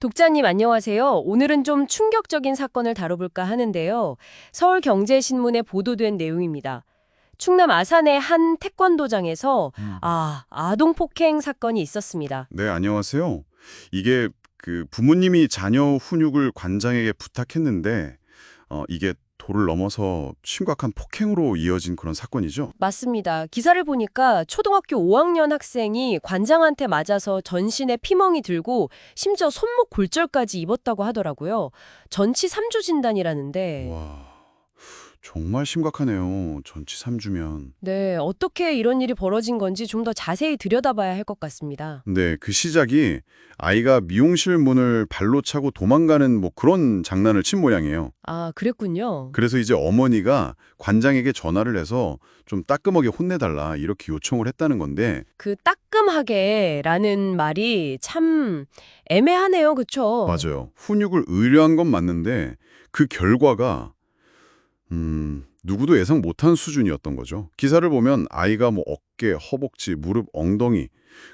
독자님 안녕하세요. 오늘은 좀 충격적인 사건을 다뤄볼까 하는데요. 서울경제신문에 보도된 내용입니다. 충남 아산의 한 태권도장에서 아, 아동 폭행 사건이 있었습니다. 네, 안녕하세요. 이게 그 부모님이 자녀 훈육을 관장에게 부탁했는데 어, 이게 도를 넘어서 심각한 폭행으로 이어진 그런 사건이죠. 맞습니다. 기사를 보니까 초등학교 5학년 학생이 관장한테 맞아서 전신에 피멍이 들고 심지어 손목 골절까지 입었다고 하더라고요. 전치 3주 진단이라는데 와, 정말 심각하네요. 전치 3주면. 네, 어떻게 이런 일이 벌어진 건지 좀 더 자세히 들여다봐야 할 것 같습니다. 네, 그 시작이 아이가 미용실 문을 발로 차고 도망가는 뭐 그런 장난을 친 모양이에요. 아, 그랬군요. 그래서 이제 어머니가 관장에게 전화를 해서 좀 따끔하게 혼내달라 이렇게 요청을 했다는 건데 그 따끔하게라는 말이 참 애매하네요. 그쵸? 맞아요. 훈육을 의뢰한 건 맞는데 그 결과가 음, 누구도 예상 못한 수준이었던 거죠. 기사를 보면 아이가 뭐 어깨, 허벅지, 무릎, 엉덩이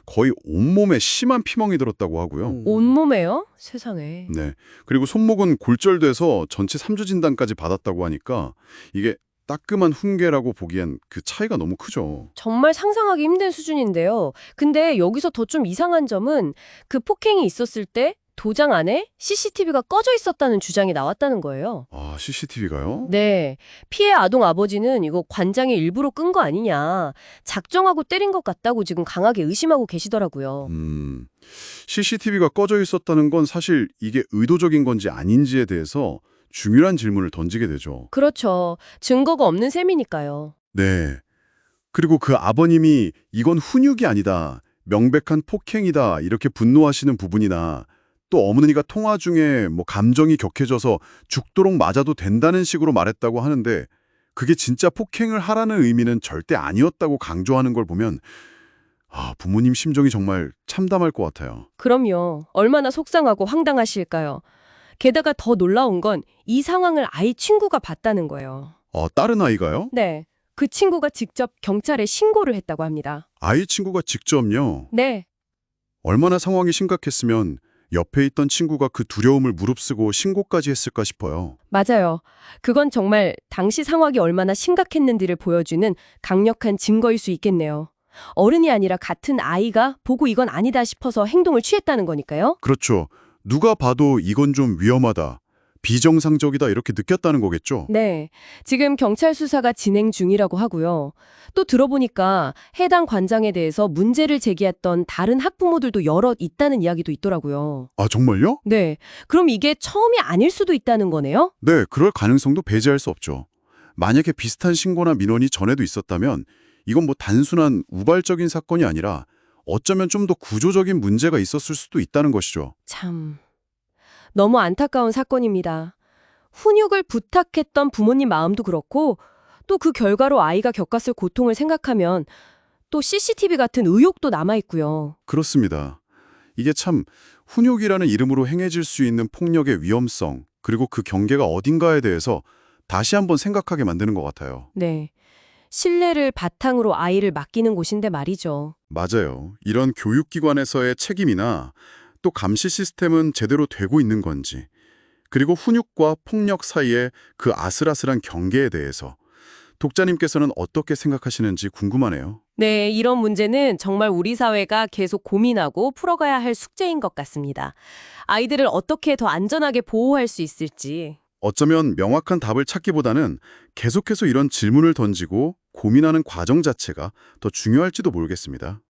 거의 온몸에 심한 피멍이 들었다고 하고요. 온몸에요? 세상에. 네. 그리고 손목은 골절돼서 전치 3주 진단까지 받았다고 하니까 이게 따끔한 훈계라고 보기엔 그 차이가 너무 크죠. 정말 상상하기 힘든 수준인데요. 근데 여기서 더 좀 이상한 점은 그 폭행이 있었을 때 도장 안에 CCTV가 꺼져 있었다는 주장이 나왔다는 거예요. 아, CCTV가요? 네. 피해 아동 아버지는 이거 관장이 일부러 끈 거 아니냐. 작정하고 때린 것 같다고 지금 강하게 의심하고 계시더라고요. 음, CCTV가 꺼져 있었다는 건 사실 이게 의도적인 건지 아닌지에 대해서 중요한 질문을 던지게 되죠. 그렇죠. 증거가 없는 셈이니까요. 네. 그리고 그 아버님이 이건 훈육이 아니다. 명백한 폭행이다. 이렇게 분노하시는 부분이나 또 어머니가 통화 중에 뭐 감정이 격해져서 죽도록 맞아도 된다는 식으로 말했다고 하는데 그게 진짜 폭행을 하라는 의미는 절대 아니었다고 강조하는 걸 보면 아, 부모님 심정이 정말 참담할 것 같아요. 그럼요. 얼마나 속상하고 황당하실까요? 게다가 더 놀라운 건 이 상황을 아이 친구가 봤다는 거예요. 어, 다른 아이가요? 네. 그 친구가 직접 경찰에 신고를 했다고 합니다. 아이 친구가 직접요. 네. 얼마나 상황이 심각했으면 옆에 있던 친구가 그 두려움을 무릅쓰고 신고까지 했을까 싶어요. 맞아요. 그건 정말 당시 상황이 얼마나 심각했는지를 보여주는 강력한 증거일 수 있겠네요. 어른이 아니라 같은 아이가 보고 이건 아니다 싶어서 행동을 취했다는 거니까요. 그렇죠. 누가 봐도 이건 좀 위험하다. 비정상적이다 이렇게 느꼈다는 거겠죠. 네. 지금 경찰 수사가 진행 중이라고 하고요. 또 들어보니까 해당 관장에 대해서 문제를 제기했던 다른 학부모들도 여럿 있다는 이야기도 있더라고요. 아 정말요? 네. 그럼 이게 처음이 아닐 수도 있다는 거네요? 네, 그럴 가능성도 배제할 수 없죠. 만약에 비슷한 신고나 민원이 전에도 있었다면 이건 뭐 단순한 우발적인 사건이 아니라 어쩌면 좀 더 구조적인 문제가 있었을 수도 있다는 것이죠. 참. 너무 안타까운 사건입니다. 훈육을 부탁했던 부모님 마음도 그렇고 또 그 결과로 아이가 겪었을 고통을 생각하면 또 CCTV 같은 의혹도 남아있고요. 그렇습니다. 이게 참 훈육이라는 이름으로 행해질 수 있는 폭력의 위험성 그리고 그 경계가 어딘가에 대해서 다시 한번 생각하게 만드는 것 같아요. 네. 신뢰를 바탕으로 아이를 맡기는 곳인데 말이죠. 맞아요. 이런 교육기관에서의 책임이나 또 감시 시스템은 제대로 되고 있는 건지 그리고 훈육과 폭력 사이의 그 아슬아슬한 경계에 대해서 독자님께서는 어떻게 생각하시는지 궁금하네요. 네, 이런 문제는 정말 우리 사회가 계속 고민하고 풀어가야 할 숙제인 것 같습니다. 아이들을 어떻게 더 안전하게 보호할 수 있을지. 어쩌면 명확한 답을 찾기보다는 계속해서 이런 질문을 던지고 고민하는 과정 자체가 더 중요할지도 모르겠습니다.